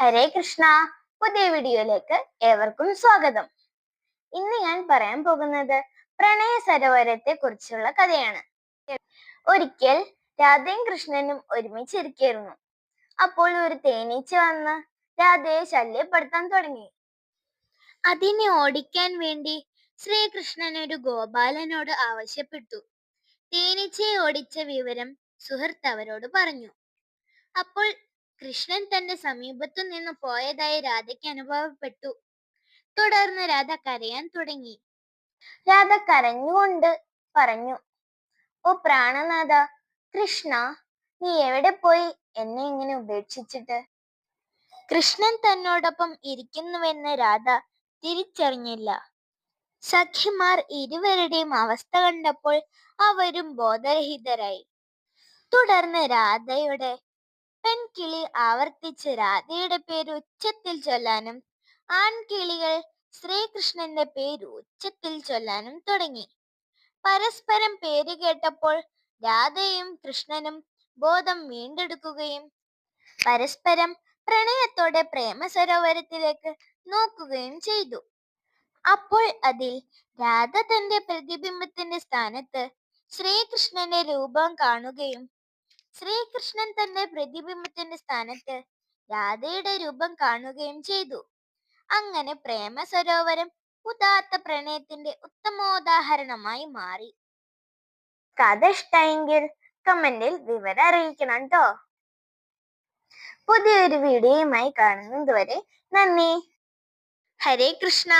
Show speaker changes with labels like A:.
A: ഹരേ കൃഷ്ണ. പുതിയ വീഡിയോയിലേക്ക് ഏവർക്കും സ്വാഗതം. ഇന്ന് ഞാൻ പറയാൻ പോകുന്നത് പ്രണയ സരോവരത്തെ കുറിച്ചുള്ള കഥയാണ്. ഒരിക്കൽ രാധയും കൃഷ്ണനും ഒരുമിച്ചിരിക്കായിരുന്നു. അപ്പോൾ ഒരു തേനീച്ച വന്ന് രാധയെ ശല്യപ്പെടുത്താൻ തുടങ്ങി. അതിനെ ഓടിക്കാൻ വേണ്ടി ശ്രീകൃഷ്ണൻ ഒരു ഗോപാലനോട് ആവശ്യപ്പെട്ടു. തേനീച്ചയെ ഓടിച്ച വിവരം സുഹൃത്ത് അവരോട് പറഞ്ഞു. അപ്പോൾ കൃഷ്ണൻ തന്റെ സമീപത്തു നിന്ന് പോയതായി രാധയ്ക്ക് അനുഭവപ്പെട്ടു. തുടർന്ന് രാധ കരയാൻ തുടങ്ങി. രാധ കരഞ്ഞുകൊണ്ട് പറഞ്ഞു ഓ പ്രാണനാഥ കൃഷ്ണ നീ എവിടെ പോയി? എന്നെ ഇങ്ങനെ ഉപേക്ഷിച്ചിട്ട്. കൃഷ്ണൻ തന്നോടൊപ്പം ഇരിക്കുന്നുവെന്ന് രാധ തിരിച്ചറിഞ്ഞില്ല. സഖിമാർ ഇരുവരുടെയും അവസ്ഥ കണ്ടപ്പോൾ അവരും ബോധരഹിതരായി. തുടർന്ന് രാധയുടെ പെൺകിളി ആവർത്തിച്ച് രാധയുടെ പേര് ഉച്ചത്തിൽ ചൊല്ലാനും ആൺകിളികൾ ശ്രീകൃഷ്ണന്റെ പേര് ഉച്ചത്തിൽ ചൊല്ലാനും തുടങ്ങി. പരസ്പരം പേര് കേട്ടപ്പോൾ രാധയും കൃഷ്ണനും ബോധം വീണ്ടെടുക്കുകയും പരസ്പരം പ്രണയത്തോടെ പ്രേമ സരോവരത്തിലേക്ക് നോക്കുകയും ചെയ്തു. അപ്പോൾ അതിൽ രാധ തന്റെ പ്രതിബിംബത്തിന്റെ സ്ഥാനത്ത് ശ്രീകൃഷ്ണന്റെ രൂപം കാണുകയും ശ്രീകൃഷ്ണൻ തന്നെ പ്രതിബിംബത്തിന്റെ സ്ഥാനത്ത് രാധയുടെ രൂപം കാണുകയും ചെയ്തു. അങ്ങനെ പ്രേമ സരോവരം ഉദാത്ത പ്രണയത്തിന്റെ ഉത്തമോദാഹരണമായി മാറി. കഥ ഇഷ്ടമെങ്കിൽ കമന്റിൽ വിവരം അറിയിക്കണം കേട്ടോ പുതിയൊരു വീഡിയോയുമായി കാണുന്നതുവരെ നന്ദി. ഹരേ കൃഷ്ണ.